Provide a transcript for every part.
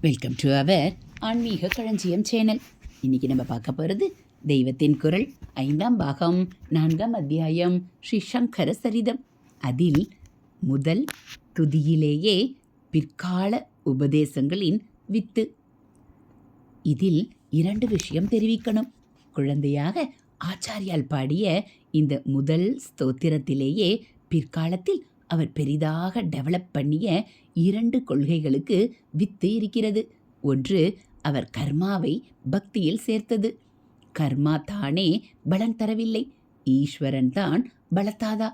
Welcome to our ஆன்மீக களஞ்சியம் channel இன்னைக்கு நம்ம பார்க்க போகிறது தெய்வத்தின் குரல். ஐந்தாம் பாகம் நான்காம் அத்தியாயம் ஸ்ரீ சங்கர சரிதம். அதில் முதல் துதியிலேயே பிற்கால உபதேசங்களின் வித்து. இதில் இரண்டு விஷயம் தெரிவிக்கணும். குழந்தையாக ஆச்சாரியால் பாடிய இந்த முதல் ஸ்தோத்திரத்திலேயே பிற்காலத்தில் அவர் பெரிதாக டெவலப் பண்ணிய இரண்டு கொள்கைகளுக்கு வித்து இருக்கிறது. ஒன்று அவர் கர்மாவை பக்தியில் சேர்த்தது. கர்மா தானே பலன் தரவில்லை. ஈஸ்வரன் தான் பலத்தாதா.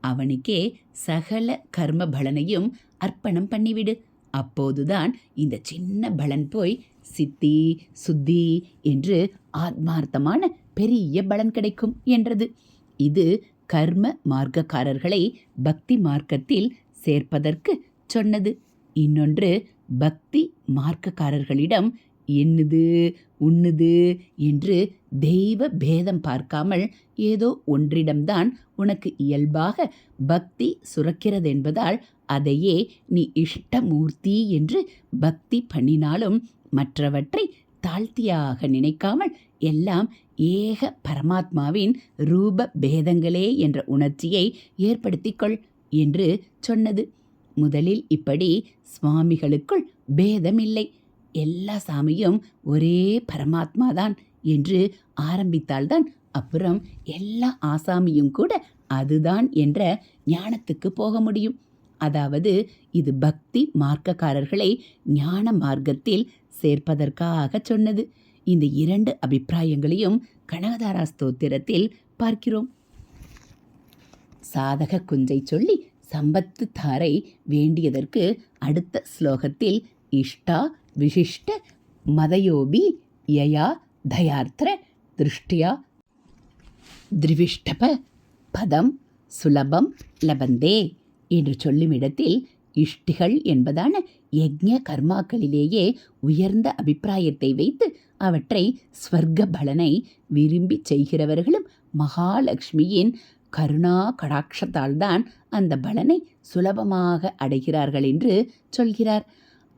அவனுக்கே சகல கர்ம பலனையும் அர்ப்பணம் பண்ணிவிடு. அப்போதுதான் இந்த சின்ன பலன் போய் சித்தி சுத்தி என்று ஆத்மார்த்தமான பெரிய பலன் கிடைக்கும் என்றது. இது கர்ம மார்க்கக்காரர்களை பக்தி மார்க்கத்தில் சேர்ப்பதற்கு சொன்னது. இன்னொன்று பக்தி மார்க்கக்காரர்களிடம் என்னது உண்ணுது என்று தெய்வ பேதம் பார்க்காமல் ஏதோ ஒன்றிடம்தான் உனக்கு இயல்பாக பக்தி சுரக்கிறதென்பதால் அதையே நீ இஷ்டமூர்த்தி என்று பக்தி பண்ணினாலும் மற்றவற்றை தாழ்த்தியாக நினைக்காமல் எல்லாம் ஏக பரமாத்மாவின் ரூப பேதங்களே என்ற உணர்ச்சியை ஏற்படுத்திக்கொள் என்று சொன்னது. முதலில் இப்படி சுவாமிகளுக்குள் பேதமில்லை. எல்லா சாமியும் ஒரே பரமாத்மாதான் என்று ஆரம்பித்தால்தான் அப்புறம் எல்லா ஆசாமியும் கூட அதுதான் என்ற ஞானத்துக்கு போக முடியும். அதாவது இது பக்தி மார்க்கக்காரர்களை ஞான மார்க்கத்தில் சேர்ப்பதற்காக சொன்னது. இந்த இரண்டு அபிப்பிராயங்களையும் கனகதாரா ஸ்தோத்திரத்தில் பார்க்கிறோம். சாதக குஞ்சை சொல்லி சம்பத்து தாரை வேண்டியதற்கு அடுத்த ஸ்லோகத்தில் இஷ்டா விசிஷ்ட மதயோபி யயா தயார்த்திர திருஷ்டியா திரிவிஷ்டப பதம் சுலபம் லபந்தே என்று சொல்லும் இடத்தில் இஷ்டிகள் என்பதான யஜ்ய கர்மாக்களிலேயே உயர்ந்த அபிப்பிராயத்தை வைத்து அவற்றை ஸ்வர்க்க பலனை விரும்பி செய்கிறவர்களும் மகாலட்சுமியின் கருணா கடாட்சத்தால்தான் அந்த பலனை சுலபமாக அடைகிறார்கள் என்று சொல்கிறார்.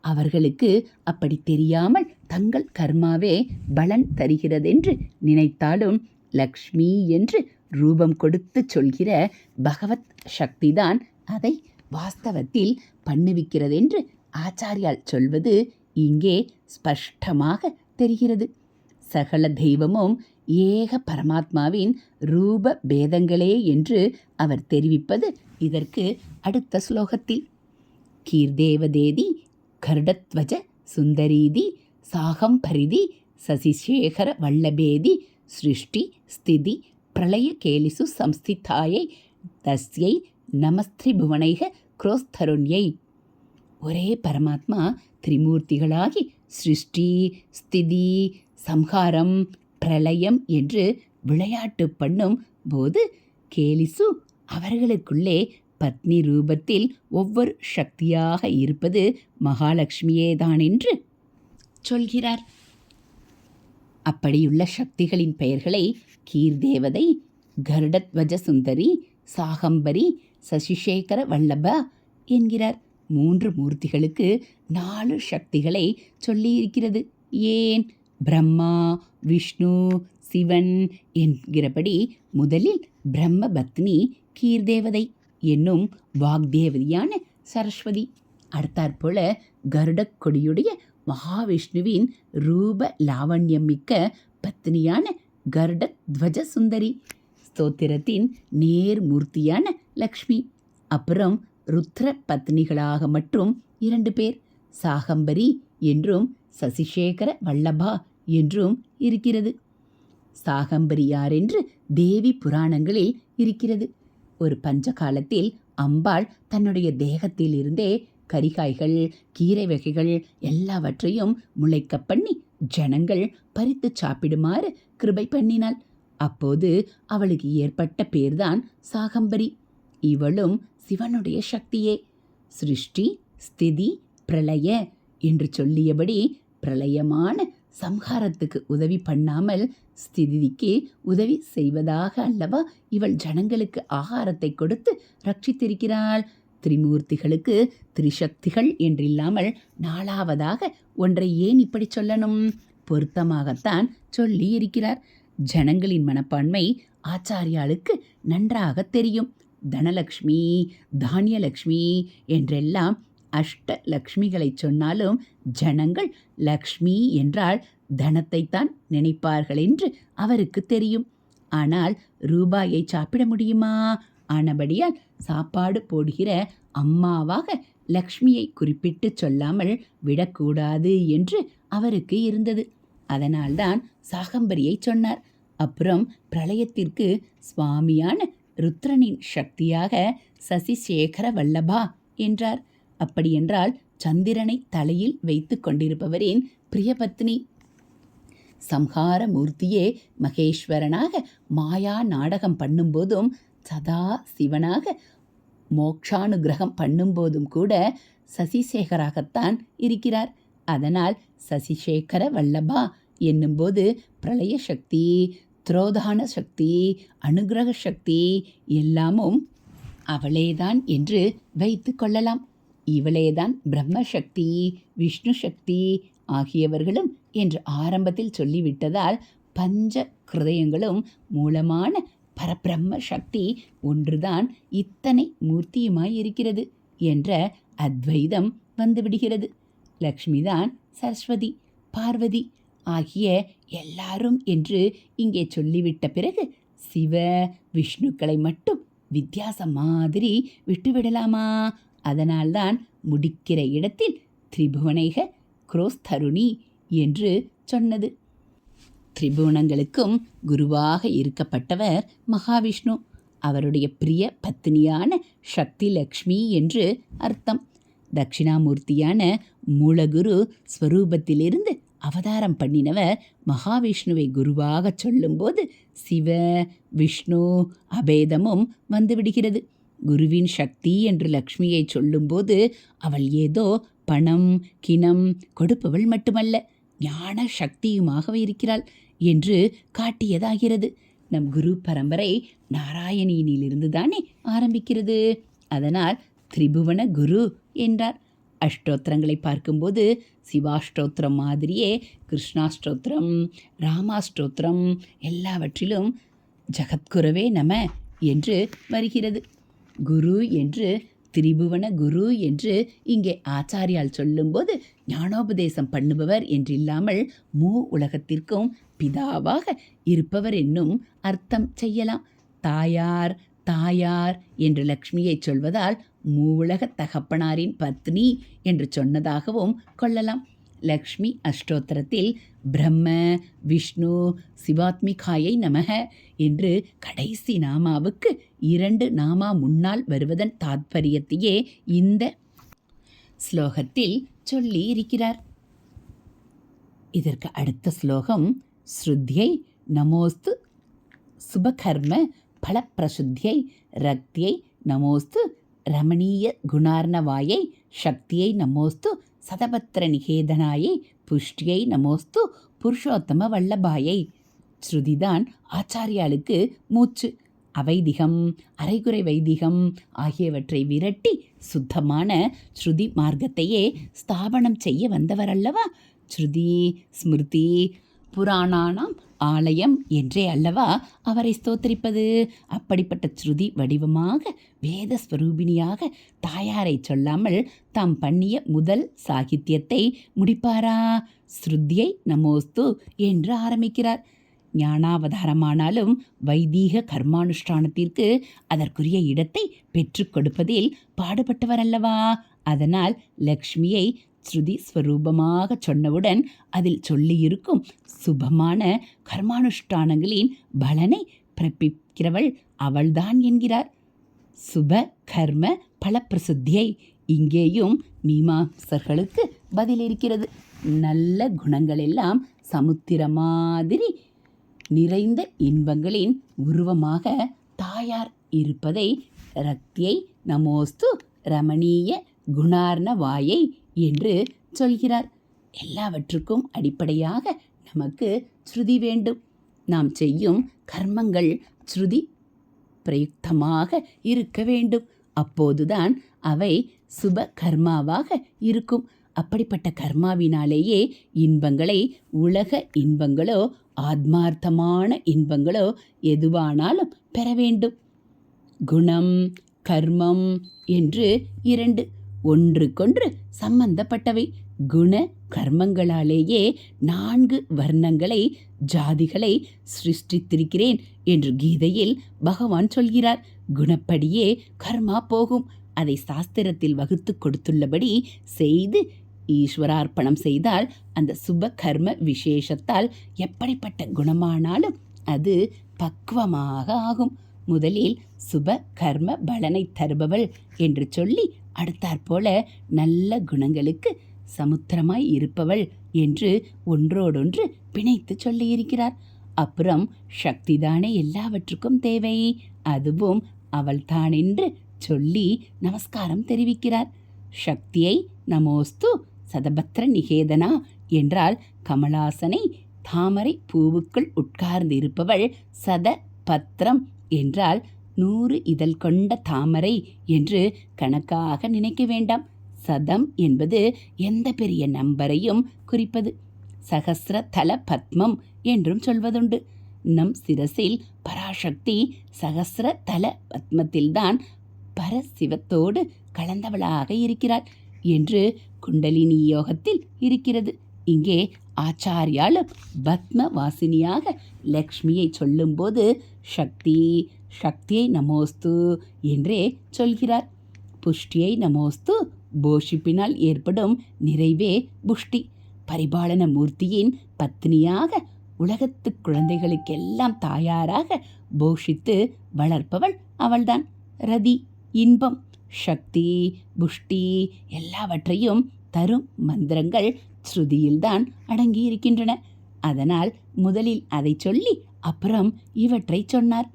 அவர்களுக்கு அப்படி தெரியாமல் தங்கள் கர்மாவே பலன் தருகிறதென்று நினைத்தாலும் லக்ஷ்மி என்று ரூபம் கொடுத்து சொல்கிற பகவத் சக்திதான் அதை வாஸ்தவத்தில் பண்ணுவிக்கிறதென்று ஆச்சாரியால் சொல்வது இங்கே ஸ்பஷ்டமாக தெரிகிறது. சகல தெய்வமும் ஏக பரமாத்மாவின் ரூப பேதங்களே என்று அவர் தெரிவிப்பது இதற்கு அடுத்த ஸ்லோகத்தில். கீர்தேவதேதி கருடத்வஜ சுந்தரீதி சாகம் பரிதி சசிசேகர வல்லபேதி சிருஷ்டி ஸ்திதி பிரளய கேலிசு சம்ஸ்திதாயை தஸ்யை நமஸ்திரிபுவனைக குரோஸ்தருண்யை. ஒரே பரமாத்மா திரிமூர்த்திகளாகி சிருஷ்டி ஸ்திதி சம்ஹாரம் பிரளயம் என்று விளையாட்டு பண்ணும் போது கேலிசு அவர்களுக்குள்ளே பத்னி ரூபத்தில் ஒவ்வொரு சக்தியாக இருப்பது மகாலட்சுமியேதான் என்று சொல்கிறார். அப்படியுள்ள சக்திகளின் பெயர்களை கீர்தேவதை கருடத்வஜ சுந்தரி சாகம்பரி சசிசேகர வல்லபா என்கிறார். மூன்று மூர்த்திகளுக்கு நாலு சக்திகளை சொல்லியிருக்கிறது. ஏன்? பிரம்மா விஷ்ணு சிவன் என்கிறபடி முதலில் பிரம்ம பத்னி கீர்தேவதை என்னும் வாக்தேவதியான சரஸ்வதி அடுத்தாற்போல கருடக் கொடியுடைய மகாவிஷ்ணுவின் ரூப லாவண்யம் மிக்க பத்னியான கருட துவஜ சுந்தரி ஸ்தோத்திரத்தின் நேர்மூர்த்தியான லக்ஷ்மி. அப்புறம் ருத்ர பத்னிகளாக மட்டும் இரண்டு பேர் சாகம்பரி என்றும் சசிசேகர வல்லபா என்றும் இருக்கிறது. சாகம்பரி யாரென்று தேவி புராணங்களில் இருக்கிறது. ஒரு பஞ்ச காலத்தில் அம்பாள் தன்னுடைய தேகத்தில் இருந்தே கரிகாய்கள் கீரை வகைகள் எல்லாவற்றையும் முளைக்க பண்ணி ஜனங்கள் பறித்து சாப்பிடுமாறு கிருபை பண்ணினாள். அப்போது அவளுக்கு ஏற்பட்ட பேர்தான் சாகம்பரி. இவளும் சிவனுடைய சக்தியே. சிருஷ்டி ஸ்திதி பிரளய என்று சொல்லியபடி பிரளயமான சம்ஹாரத்துக்கு உதவி பண்ணாமல் ஸ்திதிக்கு உதவி செய்வதாக அல்லவா? இவள் ஜனங்களுக்கு ஆகாரத்தை கொடுத்து ரட்சித்திருக்கிறாள். திரிமூர்த்திகளுக்கு திரிசக்திகள் என்றில்லாமல் நாலாவதாக ஒன்றை ஏன் இப்படி சொல்லணும்? பொருத்தமாகத்தான் சொல்லி இருக்கிறார் ஜனங்களின் மனப்பான்மை ஆச்சாரியாளுக்கு நன்றாக தெரியும். தனலக்ஷ்மி தானியலக்ஷ்மி என்றெல்லாம் அஷ்ட லக்ஷ்மிகளை சொன்னாலும் ஜனங்கள் லக்ஷ்மி என்றால் தனத்தைத்தான் நினைப்பார்கள் என்று அவருக்கு தெரியும். ஆனால் ரூபாயை சாப்பிட முடியுமா? ஆனபடியால் சாப்பாடு போடுகிற அம்மாவாக லக்ஷ்மியை குறிப்பிட்டு சொல்லாமல் விடக்கூடாது என்று அவருக்கு இருந்தது. அதனால்தான் சாகம்பரியை சொன்னார். அப்புறம் பிரளயத்திற்கு சுவாமியான ருத்ரனின் சக்தியாக சசிசேகர வல்லபா என்றார். அப்படியென்றால் சந்திரனை தலையில் வைத்து கொண்டிருப்பவரின் பிரியபத்னி. சம்ஹார மூர்த்தியே மகேஸ்வரனாக மாயா நாடகம் பண்ணும்போதும் சதா சிவனாக மோக்ஷானுகிரகம் பண்ணும்போதும் கூட சசிசேகராகத்தான் இருக்கிறார். அதனால் சசிசேகர வல்லபா என்னும்போது பிரளய சக்தி துரோதான சக்தி அனுகிரக சக்தி எல்லாமும் அவளேதான் என்று வைத்து கொள்ளலாம். இவளேதான் பிரம்மசக்தி விஷ்ணு சக்தி ஆகியவர்களும் என்று ஆரம்பத்தில் சொல்லிவிட்டதால் பஞ்ச கிருதயங்களும் மூலமான பரபிரம்ம சக்தி ஒன்றுதான் இத்தனை மூர்த்தியுமாயிருக்கிறது என்ற அத்வைதம் வந்துவிடுகிறது. லக்ஷ்மிதான் சரஸ்வதி பார்வதி ஆகிய எல்லாரும் என்று இங்கே சொல்லிவிட்ட பிறகு சிவ விஷ்ணுக்களை மட்டும் வித்தியாசம் மாதிரி விட்டுவிடலாமா? அதனால்தான் முடிக்கிற இடத்தில் திரிபுவனைக குரோஸ்தருணி என்று சொன்னது. திரிபுவனங்களுக்கும் குருவாக இருக்கப்பட்டவர் மகாவிஷ்ணு. அவருடைய பிரிய பத்தினியான சக்தி லக்ஷ்மி என்று அர்த்தம். தட்சிணாமூர்த்தியான மூலகுரு ஸ்வரூபத்திலிருந்து அவதாரம் பண்ணினவர் மகாவிஷ்ணுவை குருவாக சொல்லும்போது சிவ விஷ்ணு அபேதமும் வந்துவிடுகிறது குருவின் சக்தி என்று லக்ஷ்மியை சொல்லும்போது அவள் ஏதோ பணம் கிணம் கொடுப்பவள் மட்டுமல்ல ஞான சக்தியுமாக இருக்கிறாள் என்று காட்டியதாகிறது. நம் குரு பரம்பரை நாராயணியினிலிருந்து தானே ஆரம்பிக்கிறது. அதனால் திரிபுவன குரு என்றார். அஷ்டோத்திரங்களை பார்க்கும்போது சிவாஷ்டோத்திரம் மாதிரியே கிருஷ்ணாஷ்டோத்திரம் ராமாஷ்டோத்திரம் எல்லாவற்றிலும் ஜகத்குரவே நம என்று வருகிறது. குரு என்று திரிபுவன குரு என்று இங்கே ஆச்சாரியால் சொல்லும்போது ஞானோபதேசம் பண்ணுபவர் என்றில்லாமல் மூ உலகத்திற்கும் பிதாவாக இருப்பவர் என்னும் அர்த்தம் செய்யலாம். தாயார் தாயார் என்று லக்ஷ்மியை சொல்வதால் மூவுலக தகப்பனாரின் பத்னி என்று சொன்னதாகவும் கொள்ளலாம். லக்ஷ்மி அஷ்டோத்திரத்தில் பிரம்ம விஷ்ணு சிவாத்மிகாயை நமக என்று கடைசி நாமாவுக்கு இரண்டு நாமா முன்னால் வருவதன் தாத்பரியத்தையே இந்த ஸ்லோகத்தில் சொல்லி இருக்கிறார் இதற்கு அடுத்த ஸ்லோகம் ஸ்ருத்யை நமோஸ்து சுபகர்ம பலப்பிரசுத்தியை ரக்தியை நமோஸ்து ரமணீய குணார்ணவாயை சக்தியை நமோஸ்து சதபத்திர நிகேதனாயை புஷ்டியை நமோஸ்து புருஷோத்தம வல்லபாயை. ஸ்ருதிதான் ஆச்சாரியாளுக்கு மூச்சு அவைதிகம் அரைகுறை வைதிகம் ஆகியவற்றை விரட்டி சுத்தமான ஸ்ருதி மார்க்கத்தையே ஸ்தாபனம் செய்ய வந்தவர் அல்லவா ஸ்ருதி ஸ்மிருதி புராணானாம் ஆலயம் என்றே அல்லவா அவரை ஸ்தோத்திரிப்பது? அப்படிப்பட்ட ஸ்ருதி வடிவமாக வேத ஸ்வரூபிணியாக தாயாரை சொல்லாமல் தாம் பண்ணிய முதல் சாகித்யத்தை முடிப்பாரா? ஸ்ருத்தியை நமோஸ்து என்று ஆரம்பிக்கிறார். ஞானாவதாரமானாலும் வைதீக கர்மானுஷ்டானத்திற்கு அதற்குரிய இடத்தை பெற்றுக் கொடுப்பதில் பாடுபட்டவர் அல்லவா அதனால் லக்ஷ்மியை ஸ்ருதி ஸ்வரூபமாக சொன்னவுடன் அதில் சொல்லியிருக்கும் சுபமான கர்மானுஷ்டானங்களின் பலனை பிறப்பிக்கிறவள் அவள்தான் என்கிறார். சுப கர்ம பலப்பிரசித்தியை இங்கேயும் மீமாசர்களுக்கு பதில் இருக்கிறது நல்ல குணங்கள் எல்லாம் சமுத்திர மாதிரி நிறைந்த இன்பங்களின் உருவமாக தாயார் இருப்பதை ரக்தியை நமோஸ்து ரமணீய குணார்ண வாயை என்று சொல்கிறார். எல்லாவற்றுக்கும் அடிப்படையாக நமக்கு ஸ்ருதி வேண்டும். நாம் செய்யும் கர்மங்கள் ஸ்ருதி பிரயுக்தமாக இருக்க வேண்டும். அப்போதுதான் அவை சுப கர்மாவாக இருக்கும். அப்படிப்பட்ட கர்மாவினாலேயே இன்பங்களை உலக இன்பங்களோ ஆத்மார்த்தமான இன்பங்களோ எதுவானாலும் பெற வேண்டும். குணம் கர்மம் என்று இரண்டு ஒன்றுக்கொன்று சம்பந்தப்பட்டவை. குண கர்மங்களாலேயே நான்கு வர்ணங்களை ஜாதிகளை சிருஷ்டித்திருக்கிறேன் என்று கீதையில் பகவான் சொல்கிறார். குணப்படியே கர்மா போகும். அதை சாஸ்திரத்தில் வகுத்து கொடுத்துள்ளபடி செய்து ஈஸ்வரார்ப்பணம் செய்தால் அந்த சுப கர்ம விசேஷத்தால் எப்படிப்பட்ட குணமானாலும் அது பக்குவமாக ஆகும். முதலில் சுப கர்ம பலனை தருபவள் என்று சொல்லி அடுத்தாற்போல நல்ல குணங்களுக்கு சமுத்திரமாய் இருப்பவள் என்று ஒன்றோடொன்று பிணைத்து சொல்லியிருக்கிறார். அப்புறம் சக்திதானே எல்லாவற்றுக்கும் தேவை. அதுவும் அவள்தான் என்று சொல்லி நமஸ்காரம் தெரிவிக்கிறார். சக்தியை நமோஸ்து சதபத்ர நிகேதனா என்றால் கமலாசனை தாமரை பூவுக்குள் உட்கார்ந்திருப்பவள் சத பத்திரம் என்றால் நூறு இதழ் கொண்ட தாமரை என்று கணக்காக நினைக்க வேண்டாம். சதம் என்பது எந்த பெரிய நம்பரையும் குறிப்பது. சகசிர தல பத்மம் என்றும் சொல்வதுண்டு. நம் சிரசில் பராசக்தி சகசிர தல பத்மத்தில்தான் பரசிவத்தோடு கலந்தவளாக இருக்கிறாள் என்று குண்டலினி யோகத்தில் இருக்கிறது. இங்கே ஆச்சாரியாலும் பத்ம வாசினியாக லக்ஷ்மியை சொல்லும்போது சக்தி சக்தியை நமோஸ்து என்றே சொல்கிறார். புஷ்டியை நமோஸ்து போஷிப்பினால் ஏற்படும் நிறைவே புஷ்டி. பரிபாலன மூர்த்தியின் பத்னியாக உலகத்து குழந்தைகளுக்கெல்லாம் தாயாராக போஷித்து வளர்ப்பவள் அவள்தான். ரதி இன்பம் சக்தி புஷ்டி எல்லாவற்றையும் தரும் மந்திரங்கள் ஸ்ருதியில்தான் அடங்கியிருக்கின்றன. அதனால் முதலில் அதை சொல்லி அப்புறம் இவற்றை சொன்னார்.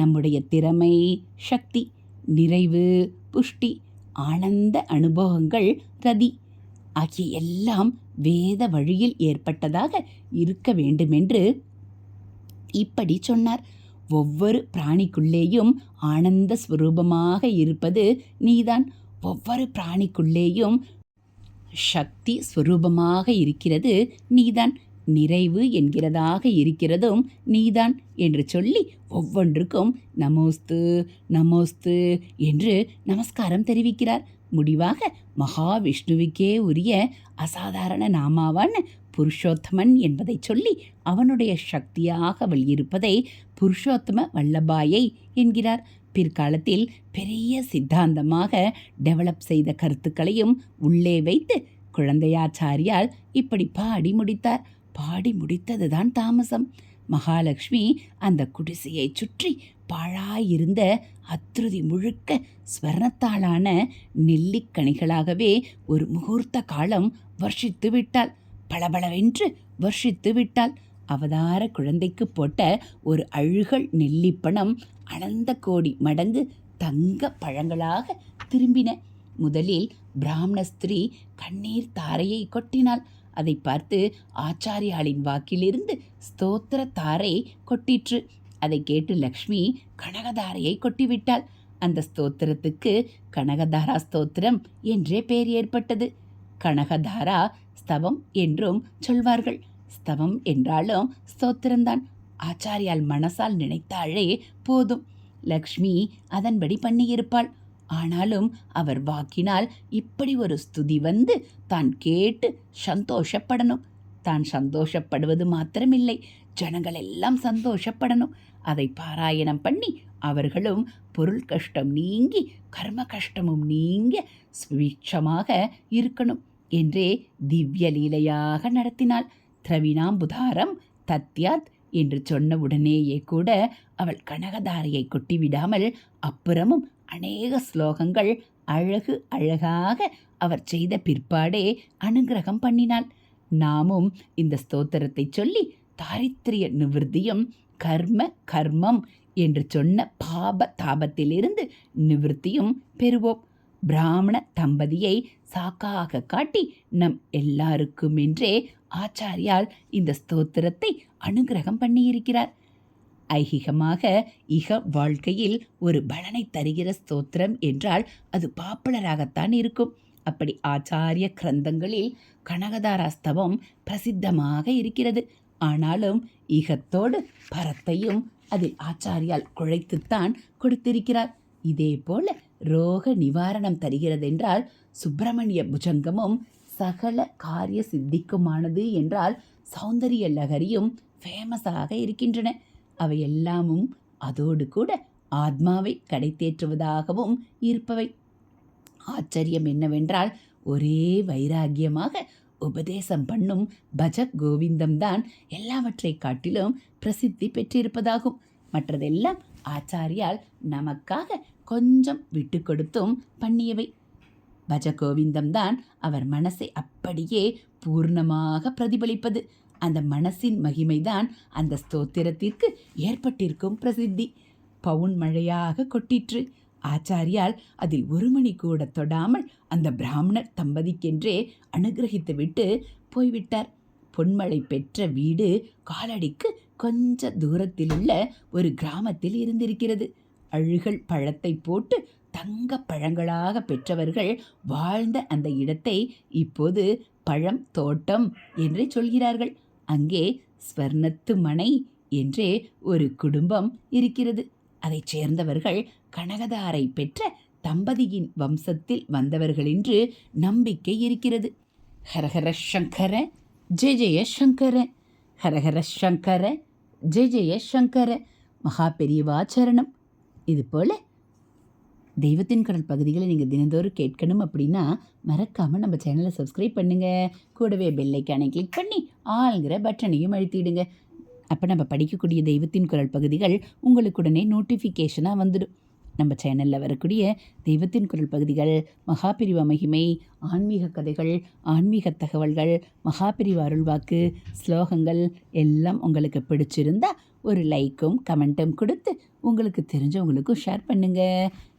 நம்முடைய திறமை சக்தி நிறைவு புஷ்டி ஆனந்த அனுபவங்கள் ரதி ஆகிய எல்லாம் வேத வழியில் ஏற்பட்டதாக இருக்க வேண்டுமென்று இப்படி சொன்னார். ஒவ்வொரு பிராணிக்குள்ளேயும் ஆனந்த ஸ்வரூபமாக இருப்பது நீதான். ஒவ்வொரு பிராணிக்குள்ளேயும் சக்தி ஸ்வரூபமாக இருக்கிறது நீதான். நிறைவு என்கிறதாக இருக்கிறதும் நீதான் என்று சொல்லி ஒவ்வொன்றுக்கும் நமோஸ்து நமோஸ்து என்று நமஸ்காரம் தெரிவிக்கிறார். முடிவாக மகாவிஷ்ணுவுக்கே உரிய அசாதாரண நாமாவான புருஷோத்தமன் என்பதை சொல்லி அவனுடைய சக்தியாக அவள் இருப்பதை புருஷோத்தம வல்லபாயை என்கிறார். பிற்காலத்தில் பெரிய சித்தாந்தமாக டெவலப் செய்த கருத்துக்களையும் உள்ளே வைத்து குழந்தையாச்சாரியால் இப்படி பாடி முடித்தார். பாடி முடித்ததுதான் தாமசம். மகாலட்சுமி அந்த குடிசையை சுற்றி பாழாயிருந்த அத்ருதி முழுக்க ஸ்வர்ணத்தாலான நெல்லிக்கனிகளாகவே ஒரு முகூர்த்த காலம் வர்ஷித்து விட்டாள். பளபளவென்று வர்ஷித்து விட்டாள். அவதார குழந்தைக்கு போட்ட ஒரு அழுகல் நெல்லிப்பணம் அனந்த கோடி மடங்கு தங்க பழங்களாக திரும்பின. முதலில் பிராமண ஸ்திரீ கண்ணீர் தாரையை கொட்டினாள். அதை பார்த்து ஆச்சாரியாளின் வாக்கிலிருந்து ஸ்தோத்திர தாரை கொட்டிற்று. அதை கேட்டு லக்ஷ்மி கனகதாரையை கொட்டிவிட்டாள். அந்த ஸ்தோத்திரத்துக்கு கனகதாரா ஸ்தோத்திரம் என்றே பெயர் ஏற்பட்டது. கனகதாரா ஸ்தவம் என்றும் சொல்வார்கள். ஸ்தவம் என்றாலும் ஸ்தோத்திரம்தான். ஆச்சாரியால் மனசால் நினைத்தாலே போதும். லக்ஷ்மி அதன்படி பண்ணியிருப்பாள். ஆனாலும் அவர் வாக்கினால் இப்படி ஒரு ஸ்துதி வந்து தான் கேட்டு சந்தோஷப்படணும். தான் சந்தோஷப்படுவது மாத்திரமில்லை. ஜனங்கள் எல்லாம் சந்தோஷப்படணும். அதை பாராயணம் பண்ணி அவர்களும் பொருள் கஷ்டம் நீங்கி கர்ம கஷ்டமும் நீங்க சுவீட்சமாக இருக்கணும் என்றே திவ்ய லீலையாக நடத்தினாள். திரவினாம்புதாரம் தத்யாத் என்று சொன்ன உடனேயே கூட அவள் கனகதாரையை கொட்டிவிடாமல் அப்புறமும் அநேக ஸ்லோகங்கள் அழகு அழகாக அவர் செய்த பிற்பாடே அனுகிரகம் பண்ணினாள். நாமும் இந்த ஸ்தோத்திரத்தை சொல்லி தாரித்திரிய நிவிருத்தியும் கர்ம கர்மம் என்று சொன்ன பாப தாபத்திலிருந்து நிவிருத்தியும் பெறுவோம். பிராமண தம்பதியை சாக்காக காட்டி நம் எல்லாருக்குமென்றே ஆச்சாரியால் இந்த ஸ்தோத்திரத்தை அனுகிரகம் பண்ணியிருக்கிறார். ஐகிகமாக இக வாழ்க்கையில் ஒரு பலனை தருகிற ஸ்தோத்திரம் என்றால் அது பாப்புலராகத்தான் இருக்கும். அப்படி ஆச்சாரிய கிரந்தங்களில் கனகதாராஸ்தவம் பிரசித்தமாக இருக்கிறது. ஆனாலும் ஈகத்தோடு பரத்தையும் அதில் ஆச்சாரியால் குழைத்துத்தான் கொடுத்திருக்கிறார். இதே போல ரோக நிவாரணம் தருகிறதென்றால் சுப்பிரமணிய புஜங்கமும் சகல காரிய சித்திக்குமானது என்றால் சௌந்தரிய லகரியும் ஃபேமஸாக இருக்கின்றன. அவை எல்லாமும் அதோடு கூட ஆத்மாவை கடைத்தேற்றுவதாகவும் இருப்பவை. ஆச்சரியம் என்னவென்றால் ஒரே வைராகியமாக உபதேசம் பண்ணும் பஜக் கோவிந்தம்தான் எல்லாவற்றை காட்டிலும் பிரசித்தி பெற்றிருப்பதாகும். மற்றதெல்லாம் ஆச்சாரியால் நமக்காக கொஞ்சம் விட்டு கொடுத்தும் பண்ணியவை. பஜ கோவிந்தம்தான் அவர் மனசை அப்படியே பூர்ணமாக பிரதிபலிப்பது. அந்த மனசின் மகிமைதான் அந்த ஸ்தோத்திரத்திற்கு ஏற்பட்டிருக்கும் பிரசித்தி. பவுன் மழையாக கொட்டிற்று. ஆச்சாரியால் அதில் ஒரு மணி கூட தொடாமல் அந்த பிராமணர் தம்பதிக்கென்றே அனுகிரகித்துவிட்டு போய்விட்டார். பொன்மழை பெற்ற வீடு காலடிக்கு கொஞ்ச தூரத்திலுள்ள ஒரு கிராமத்தில் இருந்திருக்கிறது. அழுகல் பழத்தை போட்டு தங்க பழங்களாக பெற்றவர்கள் வாழ்ந்த அந்த இடத்தை இப்போது பழம் தோட்டம் என்றே சொல்கிறார்கள். அங்கே ஸ்வர்ணத்து மனை என்றே ஒரு குடும்பம் இருக்கிறது. அதைச் சேர்ந்தவர்கள் கனகதாரை பெற்ற தம்பதியின் வம்சத்தில் வந்தவர்கள் என்று நம்பிக்கை இருக்கிறது. ஹரஹர சங்கர ஜெய ஜெய சங்கர ஹரஹர சங்கர ஜெய ஜெய சங்கர மகா பெரியவாச்சரணம் இது போல் தெய்வத்தின் குரல் பகுதிகளை நீங்கள் தினந்தோறும் கேட்கணும் அப்படின்னா மறக்காமல் நம்ம சேனலை சப்ஸ்கிரைப் பண்ணுங்கள் கூடவே பெல்லைக்கானை கிளிக் பண்ணி ஆளுங்கிற பட்டனையும் அழுத்திடுங்க. அப்போ நம்ம படிக்கக்கூடிய தெய்வத்தின் குரல் பகுதிகள் உங்களுக்கு உடனே நோட்டிஃபிகேஷனாக வந்துடும். நம்ம சேனலில் வரக்கூடிய தெய்வத்தின் குரல் பகுதிகள் மகாபிரிவ மகிமை ஆன்மீக கதைகள் ஆன்மீக தகவல்கள் மகாபிரிவ அருள்வாக்கு ஸ்லோகங்கள் எல்லாம் உங்களுக்கு பிடிச்சிருந்தா ஒரு லைக்கும் கமெண்ட்டும் கொடுத்து உங்களுக்கு தெரிஞ்சவங்களுக்கும் ஷேர் பண்ணுங்கள்